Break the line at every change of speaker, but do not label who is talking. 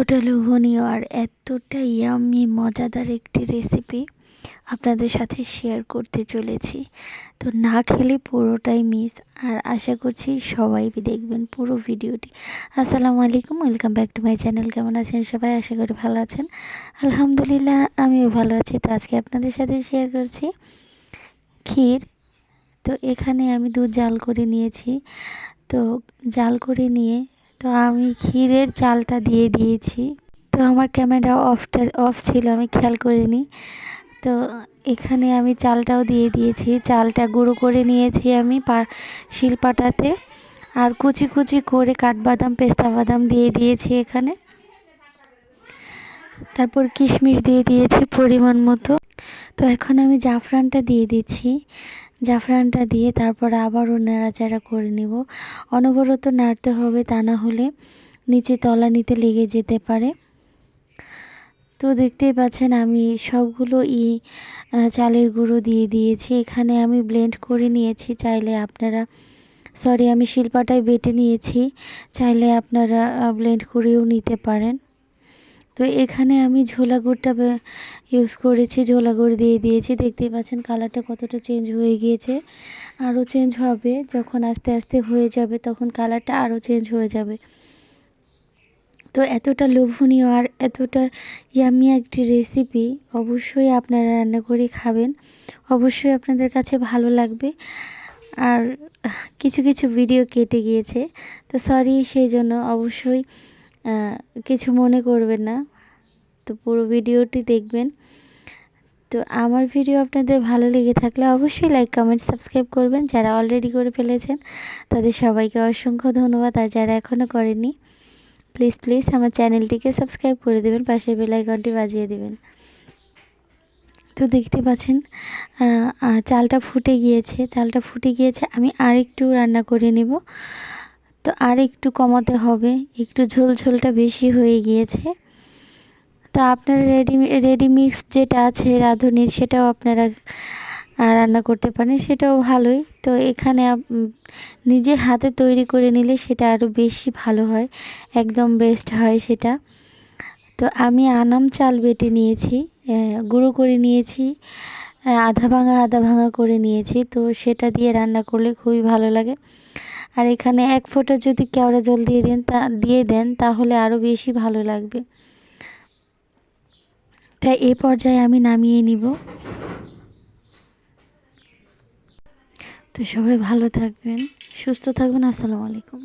এতটা লোভনীয় আর এতটা ইয়ামি মজাদার একটি রেসিপি আপনাদের সাথে শেয়ার করতে চলেছি। তো না খেলে পুরোটাই মিস আর আশা করছি সবাই দেখবেন পুরো ভিডিওটি। আসসালামু আলাইকুম welcome back to my channel কেমন আছেন সবাই? আশা করি ভালো আছেন। আলহামদুলিল্লাহ, আমিও ভালো আছি। তো আজকে আপনাদের সাথে শেয়ার করছি ক্ষীর। তো এখানে আমি দুধ জাল করে নিয়েছি। তো জাল করে নিয়ে তো আমি ক্ষীরের চালটা দিয়ে দিয়েছি। তো আমার ক্যামেরা অফটা অফ ছিল, আমি খেয়াল করিনি। তো এখানে আমি চালটাও দিয়ে দিয়েছি। চালটা গুঁড়ো করে নিয়েছি আমি পা, শিলপাটাতে। আর কুচি কুচি করে কাঠবাদাম, পেস্তা বাদাম দিয়ে দিয়েছি এখানে। তারপর কিশমিশ দিয়ে দিয়েছি পরিমাণ মতো। তো এখন আমি জাফরানটা দিয়ে দিচ্ছি। জাফরানটা দিয়ে তারপর আবারও নাড়াচাড়া করে নেব। অনবরত নাড়তে হবে তা না হলে নিচে তলা নিতে লেগে যেতে পারে। তো দেখতেই পাচ্ছেন আমি সবগুলো ই চালের গুঁড়ো দিয়ে দিয়েছি। এখানে আমি ব্লেন্ড করে নিয়েছি। চাইলে আপনারা সরি আমি শিল্পাটায় বেটে নিয়েছি। চাইলে আপনারা ব্লেন্ড করেও নিতে পারেন। তো এখানে আমি ঝোলা গুড়টা ইউজ করেছি, ঝোলা গুড় দিয়ে দিয়েছি। দেখতেই পাচ্ছেন কালারটা কতটা চেঞ্জ হয়ে গিয়েছে। আরও চেঞ্জ হবে, যখন আস্তে আস্তে হয়ে যাবে তখন কালারটা আরও চেঞ্জ হয়ে যাবে। তো এতটা লোভনীয় আর এতটা ইয়ামি একটি রেসিপি অবশ্যই আপনারা রান্না করে খাবেন। অবশ্যই আপনাদের কাছে ভালো লাগবে। আর কিছু কিছু ভিডিও কেটে গিয়েছে। তো সরি সেই জন্য অবশ্যই কিছু মনে করবেন না। তো পুরো ভিডিওটি দেখবেন। তো আমার ভিডিও আপনাদের ভালো লেগে থাকলে অবশ্যই লাইক কমেন্ট সাবস্ক্রাইব করবেন। যারা অলরেডি করে ফেলেছেন, তাদের সবাইকে অসংখ্য ধন্যবাদ। আর যারা এখনও করেনি প্লিজ প্লিজ আমার চ্যানেলটিকে সাবস্ক্রাইব করে দেবেন, পাশের বেলাইকনটি বাজিয়ে দেবেন। তো দেখতে পাচ্ছেন চালটা ফুটে গিয়েছে। চালটা ফুটে গিয়েছে, আমি আরেকটু রান্না করে নেব। তো আর একটু কমাতে হবে। একটু ঝোল ঝোলটা বেশি হয়ে গিয়েছে। তো আপনার রেডি রেডি মিক্স যেটা আছে রাঁধুনির সেটাও আপনারা রান্না করতে পারেন, সেটাও ভালোই। তো এখানে নিজে হাতে তৈরি করে নিলে সেটা আরও বেশি ভালো হয়, একদম বেস্ট হয় সেটা। তো আমি আনাম চাল বেটে নিয়েছি গুঁড়ো করে নিয়েছি। আধা ভাঙা আধা ভাঙা করে নিয়েছি। তো সেটা দিয়ে রান্না করলে খুবই ভালো লাগে। আর এখানে এক ফোঁটা যদি কেওড়া জল দিয়ে দেন, তা, দিয়ে দেন, তাহলে আরও বেশি ভালো লাগবে। তাই এ পর্যায়ে আমি নামিয়ে নিব। তো সবাই ভালো থাকবেন, সুস্থ থাকবেন আসসালামু আলাইকুম।